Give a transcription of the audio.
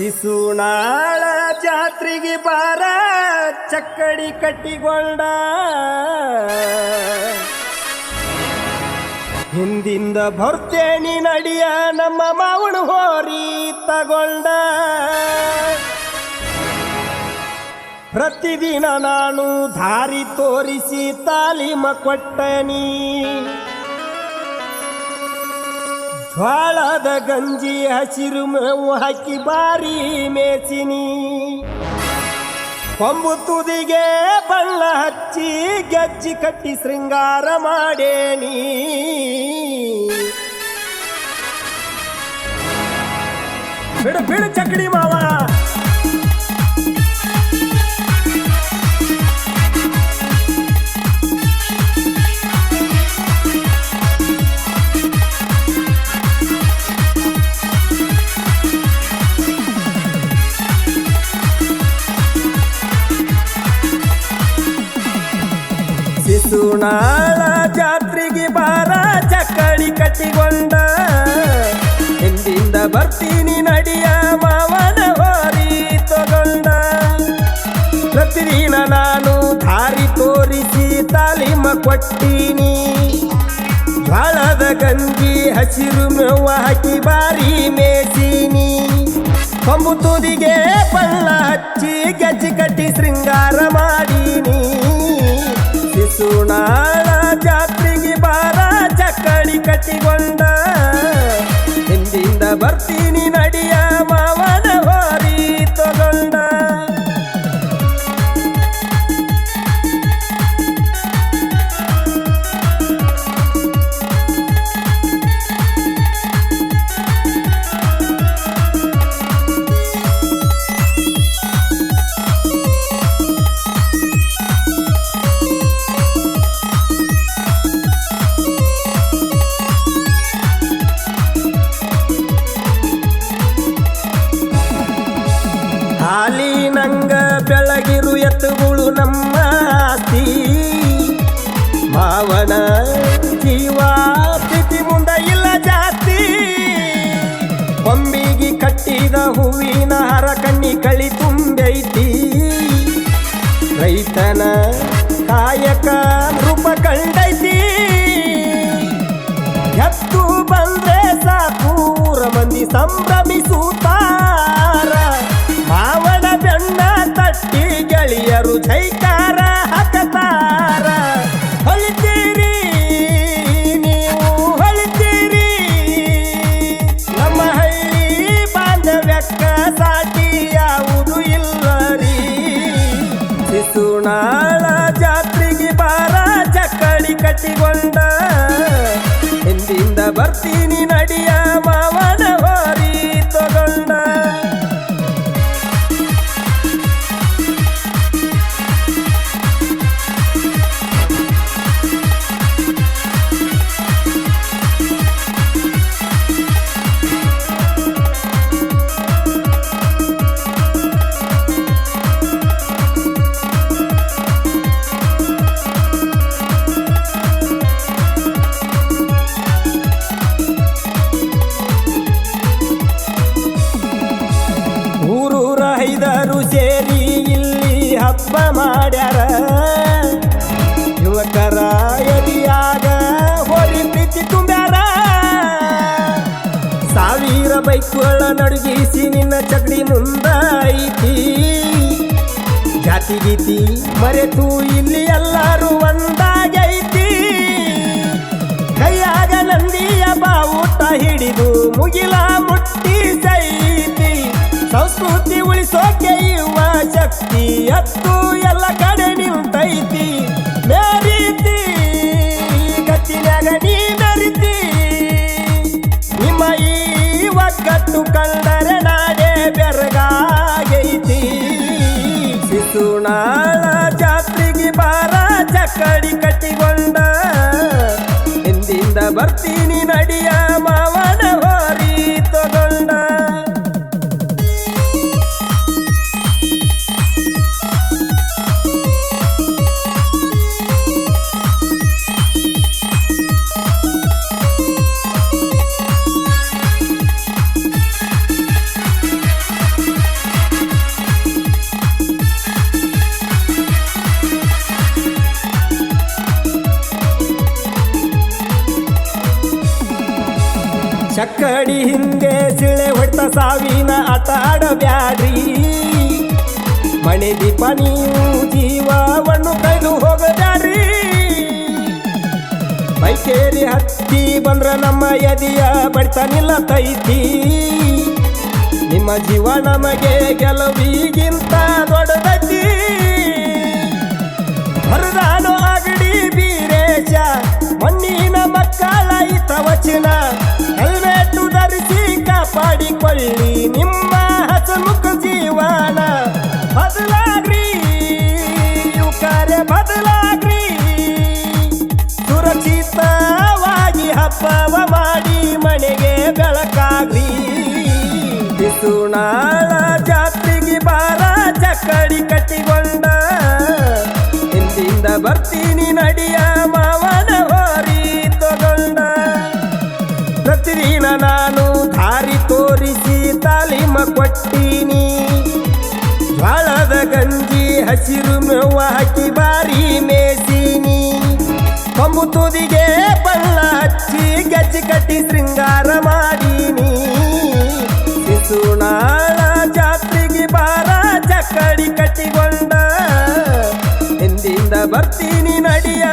ಶಿಸುನಾಳ ಜಾತ್ರಿಗೆ ಬಾರ, ಚಕ್ಕಡಿ ಕಟ್ಟಿಗೊಂಡ. ಹಿಂದಿಂದ ಬರ್ತೇನಿ ನಡಿಯ, ನಮ್ಮ ಮಾವಣ ಹೋರಿ ತಗೊಂಡ. ಪ್ರತಿದಿನ ನಾನು ದಾರಿ ತೋರಿಸಿ ತಾಲೀಮ ಕೊಟ್ಟನಿ. ಜ್ವಾಳದ ಗಂಜಿ ಹಸಿರು ಮೇವು ಹಾಕಿ ಬಾರಿ ಮೇಸಿನಿ. ಕೊಂಬು ತುದಿಗೆ ಬಣ್ಣ ಹಚ್ಚಿ ಗೆಜ್ಜಿ ಕಟ್ಟಿ ಶೃಂಗಾರ ಮಾಡೇನಿ. ಬಿಡು ಬಿಡು ಚಕಡಿ ಮಾವ. ಶಿಸುನಾಳ ಜಾತ್ರೆಗೆ ಬಾರ ಚಕ್ಕಳಿ ಕಟ್ಟಿಕೊಂಡ ಹಿಂದಿಂದ ಬರ್ತೀನಿ ನಡಿಯ ಮಾವನ ಹೋರಿ ತಗೊಂಡ. ಪ್ರತಿದಿನ ನಾನು ದಾರಿ ತೋರಿಸಿ ತಾಲೀಮ ಕೊಟ್ಟೀನಿ. ಬಾಳದ ಗಂಜಿ ಹಸಿರು ಮೇವ ಹಾಕಿ ಬಾರಿ ಮೇಸೀನಿ ಕೊಂಬು ತುದಿಗೆ ಬಣ್ಣ ಹಚ್ಚಿ ಗೆಜ್ಜಿ ಕಟ್ಟಿ ಶೃಂಗಾರ ಮಾಡೀನಿ ಚಕ್ಕಡಿ ಕಟ್ಟಿದ ಹೂವಿನ ಹರ ಕಣ್ಣಿ ಕಳಿ ತುಂಬೈತಿ. ರೈತನ ಕಾಯಕ ರೂಪ ಕಂಡೈತಿ. ಎತ್ತು ಬಂದ್ರೆ ಸಾಕೂರ ಮಂದಿ ಸಂಭ್ರಮಿಸುತ್ತಾರ ಶಿಸುನಾಳ ಜಾತ್ರೆಗೆ ಬಾರ ಚಕ್ಕಳಿ ಕಟ್ಟಿಕೊಂಡ. ಎಂದಿಂದ ಬರ್ತೀನಿ ಹಬ್ಬ ಮಾಡ್ಯಾರ. ಯುವಕರ ಎದಿಯಾಗ ಹೋಲಿ ಪ್ರೀತಿ ತುಂಬ್ಯಾರ. ಸಾವಿರ ಬೈಕ್ಗಳ ನಡುಗಿಸಿ ನಿನ್ನ ಚಗಡಿ ಮುಂದಾಯಿತಿ. ಜಾತಿ ಗೀತಿ ಮರೆತು ಇಲ್ಲಿ ಎಲ್ಲರೂ ಒಂದಾಗೈತಿ. ಕೈಯಾಗ ನಂದಿಯ ಬಾವುಟ ಹಿಡಿದು ಮುಗಿಲ ಮುಟ್ಟಿ ಸೈತಿ. ಸಂಸ್ಕೃತಿ ಉಳಿಸೋಕೆ ಇವ ಶಕ್ತಿ ಹತ್ತು ಎಲ್ಲ ಕಡೆ ನಿಂತೈತಿ ಮೇರೀತಿ ಗತ್ತಿನಾಗ ನೀ ಮೆರಿತಿ. ನಿಮ್ಮ ಈ ಒಗ್ಗಟ್ಟು ಕಂಡರೆ ನಾನೇ ಬೆರಗಾಗೈತಿ. ಶಿಸುನಾಳ ಜಾತ್ರೆಗೆ ಬಾರ ಚಕ್ಕಡಿ ಕಟ್ಟಿಕೊಂಡ. ಹಿಂದಿಂದ ಬರ್ತೀನಿ ನಡಿಯ ಮಾವನ ಚಕ್ಕಡಿ ಹಿಂದೆ ಸಿಳೆ ಹೊಟ್ಟ ಸಾವಿನ ಆಟ ಆಡಬ್ಯಾಡ್ರಿ. ಮಣಿ ದೀಪ ನೀವು ಜೀವವನ್ನು ಕೈದು ಹೋಗಬ್ಯಾಡ್ರಿ. ಮೈಕೇರಿ ಹತ್ತಿ ಬಂದ್ರ ನಮ್ಮ ಎದಿಯ ಬಡ್ತ ತೈತಿ ನಿಮ್ಮ ಜೀವ ನಮಗೆ ಗೆಲುವಿಗಿಂತ ದೊಡ್ಡದೈತಿ. ಹೊರದಾನು ಅಗಡಿ ಬೀರೇಶ, ಮಣ್ಣಿನ ಮಕ್ಕಳ ಈ ಧರಿಸಿ ಕಾಪಾಡಿಕೊಳ್ಳಿ ನಿಮ್ಮ ಹಸಮುಖ ಜೀವನ ಬದಲಾಗ್ರಿ ಯುವಕರೇ ಬದಲಾಗ್ರಿ. ಸುರಕ್ಷಿತವಾಗಿ ಹಬ್ಬವ ಮಾಡಿ ಮನೆಗೆ ಬೆಳಕಾಗ್ರಿ ಬಿಸುನಾಳ ಜಾತ್ರೆಗೆ ಬಾರ, ಚಕ್ಕಡಿ ಕಟ್ಟಿಕೊಂಡ. ಹಿಂದಿಂದ ಬರ್ತೀನಿ ನಡಿಯ ಗಂಜಿ ಹಸಿರು ಮೇವ ಹಾಕಿ ಬಾರಿ ಮೇಸಿನಿ ಕಂಬು ತುದಿಗೆ ಬಲ್ಲ ಹಚ್ಚಿ ಗಜ್ಜಿ ಕಟ್ಟಿ ಶೃಂಗಾರ ಮಾಡೀನಿ. ಸುಣಾಳ ಜಾತ್ರೆಗೆ ಬಾರ ಚಕ್ಕಡಿ ಕಟ್ಟಿಕೊಂಡ. ಎಂದಿಂದ ಬರ್ತೀನಿ ನಡಿಯ